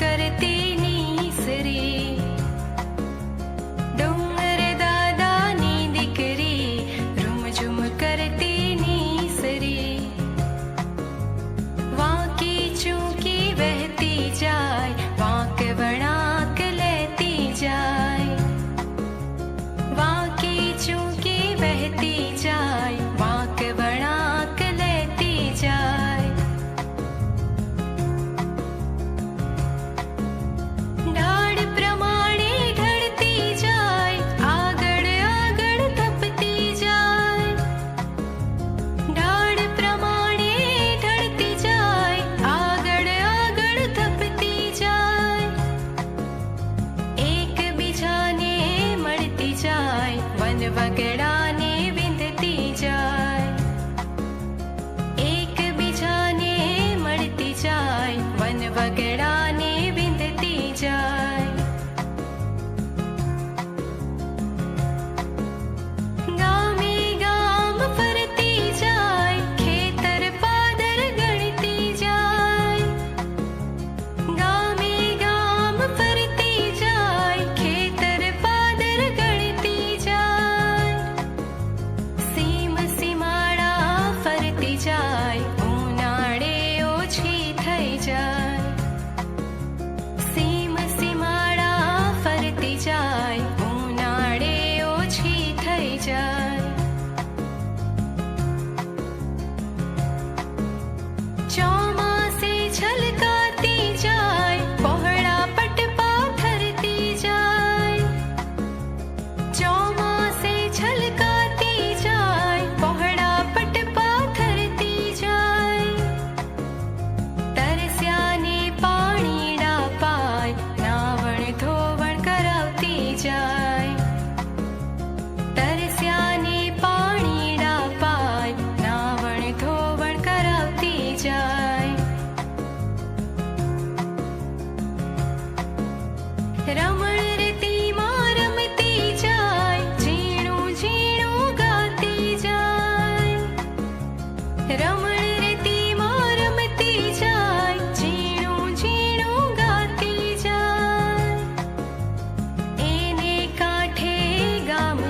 करते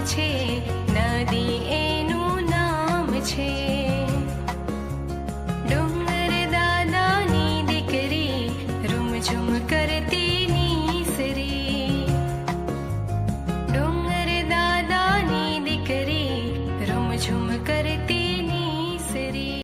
છે નદી એનું નામ છે. ડુંગર દાદાની દીકરી રૂમઝુમ કરતી